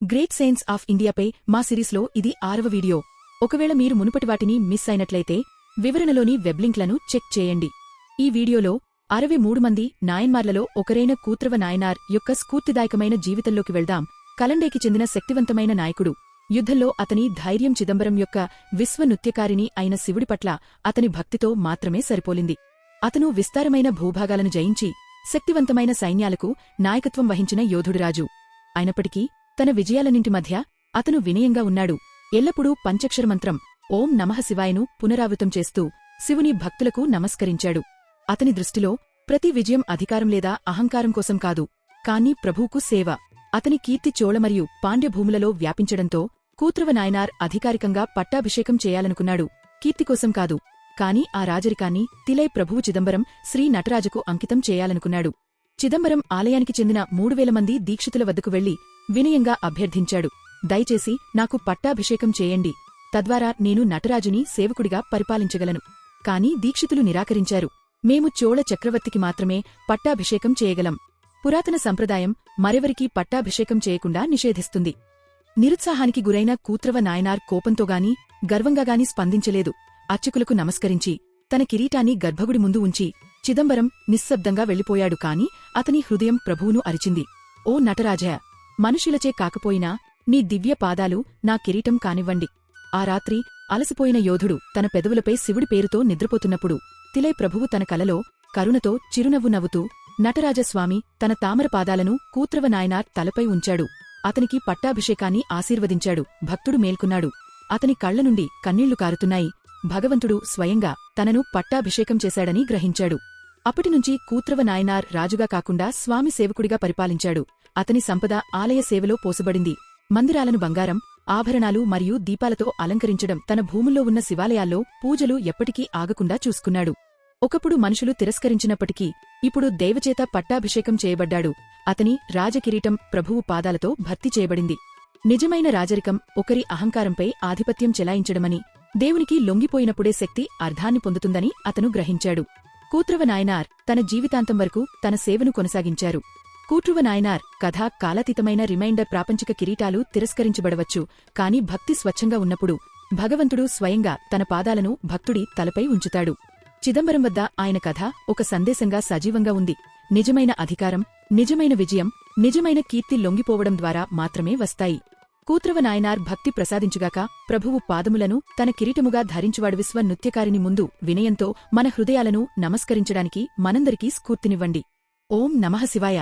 Great science of ఇండియాపై మా సిరీస్లో ఇది ఆరవ వీడియో. ఒకవేళ మీరు మునుపటి వాటిని మిస్ అయినట్లయితే వివరణలోని వెబ్లింక్లను చెక్ చేయండి. ఈ వీడియోలో అరవై మూడు మంది నాయన్మార్లలో ఒకరైన కూత్రవ నాయనార్ యొక్క స్ఫూర్తిదాయకమైన జీవితంలోకి వెళ్దాం. కలండేకి చెందిన శక్తివంతమైన నాయకుడు. యుద్ధంలో అతని ధైర్యం చిదంబరం యొక్క విశ్వనృత్యకారిణి అయిన శివుడి పట్ల అతని భక్తితో మాత్రమే సరిపోలింది. అతను విస్తారమైన భూభాగాలను జయించి శక్తివంతమైన సైన్యాలకు నాయకత్వం వహించిన యోధుడురాజు అయినప్పటికీ తన విజయాలన్నింటి మధ్య అతను వినయంగా ఉన్నాడు. ఎల్లప్పుడూ పంచక్షరమంత్రం ఓం నమః శివాయను పునరావృతం చేస్తూ శివుని భక్తులకు నమస్కరించాడు. అతని దృష్టిలో ప్రతి విజయం అధికారం లేదా అహంకారం కోసం కాదు కాని ప్రభువుకు సేవ. అతని కీర్తి చోళ మరియు పాండ్యభూములలో వ్యాపించడంతో కూత్రవ నాయనార్ అధికారికంగా పట్టాభిషేకం చేయాలనుకున్నాడు. కీర్తి కోసం కాదు కాని ఆ రాజరికాన్ని తిలై ప్రభువు చిదంబరం శ్రీ నటరాజుకు అంకితం చేయాలనుకున్నాడు. చిదంబరం ఆలయానికి చెందిన మూడు వేల మంది దీక్షితుల వద్దకు వెళ్ళి వినయంగా అభ్యర్థించాడు. దయచేసి నాకు పట్టాభిషేకం చేయండి. తద్వారా నేను నటరాజుని సేవకుడిగా పరిపాలించగలను. కాని దీక్షితులు నిరాకరించారు. మేము చోళ చక్రవర్తికి మాత్రమే పట్టాభిషేకం చేయగలం. పురాతన సంప్రదాయం మరెవరికీ పట్టాభిషేకం చేయకుండా నిషేధిస్తుంది. నిరుత్సాహానికి గురైన కూత్రవ నాయనార్ కోపంతోగాని గర్వంగాగాని స్పందించలేదు. అర్చకులకు నమస్కరించి తన కిరీటాన్ని గర్భగుడి ముందు ఉంచి చిదంబరం నిశ్శబ్దంగా వెళ్ళిపోయాడు కాని అతని హృదయం ప్రభువును అరిచింది. ఓ నటరాజయ మనుషులచే కాకపోయినా నీ దివ్య పాదాలు నా కిరీటం కానివ్వండి. ఆ రాత్రి అలసిపోయిన యోధుడు తన పెదవులపై శివుడి పేరుతో నిద్రపోతున్నప్పుడు తిలై ప్రభువు తన కలలో కరుణతో చిరునవ్వు నవ్వుతూ నటరాజస్వామి తన తామర పాదాలను కూత్రవ నాయనార్ తలపై ఉంచాడు. అతనికి పట్టాభిషేకాన్ని ఆశీర్వదించాడు. భక్తుడు మేల్కున్నాడు. అతని కళ్ళ నుండి కన్నీళ్ళు కారుతున్నాయి. భగవంతుడు స్వయంగా తనను పట్టాభిషేకం చేశాడని గ్రహించాడు. అప్పటినుంచి కూత్రవ నాయనార్ రాజుగా కాకుండా స్వామి సేవకుడిగా పరిపాలించాడు. అతని సంపద ఆలయ సేవలో పోసబడింది. మందిరాలను బంగారం ఆభరణాలు మరియు దీపాలతో అలంకరించడం తన భూముల్లో ఉన్న శివాలయాల్లో పూజలు ఎప్పటికీ ఆగకుండా చూసుకున్నాడు. ఒకప్పుడు మనుషులు తిరస్కరించినప్పటికీ ఇప్పుడు దేవచేత పట్టాభిషేకం చేయబడ్డాడు. అతని రాజకిరీటం ప్రభువు పాదాలతో భర్తీ చేయబడింది. నిజమైన రాజరికం ఒకరి అహంకారంపై ఆధిపత్యం చెలాయించడమని దేవునికి లొంగిపోయినప్పుడే శక్తి అర్ధాన్ని పొందుతుందని అతను గ్రహించాడు. కూత్రవ నాయనార్ తన జీవితాంతం వరకు తన సేవను కొనసాగించారు. కూట్రువ నాయనార్ కథ కాలతీతమైన రిమైండర్ ప్రాపంచిక కిరీటాలు తిరస్కరించబడవచ్చు. కాని భక్తి స్వచ్ఛంగా ఉన్నప్పుడు భగవంతుడు స్వయంగా తన పాదాలను భక్తుడి తలపై ఉంచుతాడు. చిదంబరం వద్ద ఆయన కథ ఒక సందేశంగా సజీవంగా ఉంది. నిజమైన అధికారం నిజమైన విజయం నిజమైన కీర్తి లొంగిపోవడం ద్వారా మాత్రమే వస్తాయి. కూత్రవ నాయనార్ భక్తి ప్రసాదించుగాక ప్రభువు పాదములను తన కిరీటముగా ధరించువాడు విశ్వ నృత్యకారిని ముందు వినయంతో మన హృదయాలను నమస్కరించడానికి మనందరికీ స్ఫూర్తినివ్వండి. ఓం నమః శివాయ.